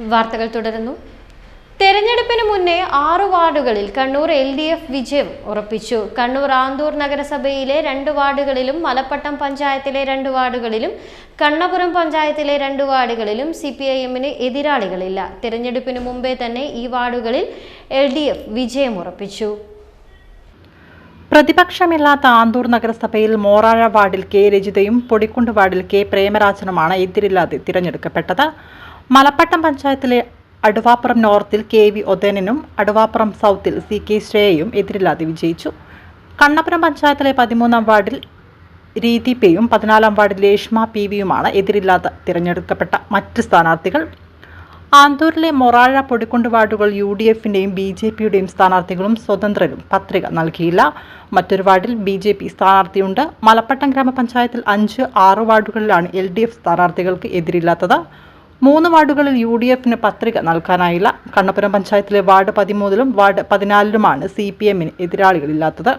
വാർത്തകൾ തുടരുന്നു. തെരഞ്ഞെടുപ്പിന് മുന്നേ ആറ് വാർഡുകളിൽ കണ്ണൂർ എൽ ഡി എഫ് വിജയം ഉറപ്പിച്ചു. കണ്ണൂർ ആന്തൂർ നഗരസഭയിലെ രണ്ട് വാർഡുകളിലും മലപ്പട്ടം പഞ്ചായത്തിലെ രണ്ട് വാർഡുകളിലും കണ്ണപുരം പഞ്ചായത്തിലെ രണ്ട് വാർഡുകളിലും സി പി ഐ എമ്മിന് എതിരാളികളില്ല. തെരഞ്ഞെടുപ്പിന് മുമ്പേ തന്നെ ഈ വാർഡുകളിൽ എൽ ഡി എഫ് വിജയം ഉറപ്പിച്ചു. പ്രതിപക്ഷമില്ലാത്ത ആന്തൂർ നഗരസഭയിൽ മോറാഴ വാർഡിൽ കെ രജിതയും പൊടിക്കുണ്ട് വാർഡിൽ കെ പ്രേമരാജനുമാണ് എതിരില്ലാതെ തിരഞ്ഞെടുക്കപ്പെട്ടത്. മലപ്പട്ടം പഞ്ചായത്തിലെ അടുവാപ്പുറം നോർത്തിൽ കെ വി ഒതേനും അടുവാപ്പുറം സൗത്തിൽ സി കെ ശ്രേയയും എതിരില്ലാതെ വിജയിച്ചു. കണ്ണപുരം പഞ്ചായത്തിലെ പതിമൂന്നാം വാർഡിൽ രീതി പെയും പതിനാലാം വാർഡിൽ രേഷ്മ പി വിയുമാണ് എതിരില്ലാതെ തിരഞ്ഞെടുക്കപ്പെട്ട മറ്റ് സ്ഥാനാർത്ഥികൾ. ആന്തൂരിലെ മൊറാഴ പൊടിക്കുണ്ട് വാർഡുകൾ യു ഡി എഫിന്റെയും ബി ജെ പിയുടെയും സ്ഥാനാർത്ഥികളും സ്വതന്ത്രരും. പത്രിക നൽകിയില്ല. മറ്റൊരു വാർഡിൽ ബി ജെ പി സ്ഥാനാർത്ഥിയുണ്ട്. മലപ്പട്ടം ഗ്രാമപഞ്ചായത്തിൽ അഞ്ച് ആറ് വാർഡുകളിലാണ് എൽ ഡി എഫ് സ്ഥാനാർത്ഥികൾക്ക് എതിരില്ലാത്തത്. മൂന്ന് വാർഡുകളിൽ യു ഡി എഫിന് പത്രിക നൽകാനായില്ല. കണ്ണപുരം പഞ്ചായത്തിലെ വാർഡ് പതിമൂന്നിലും വാർഡ് പതിനാലിലുമാണ് സി പി എമ്മിന് എതിരാളികളില്ലാത്തത്.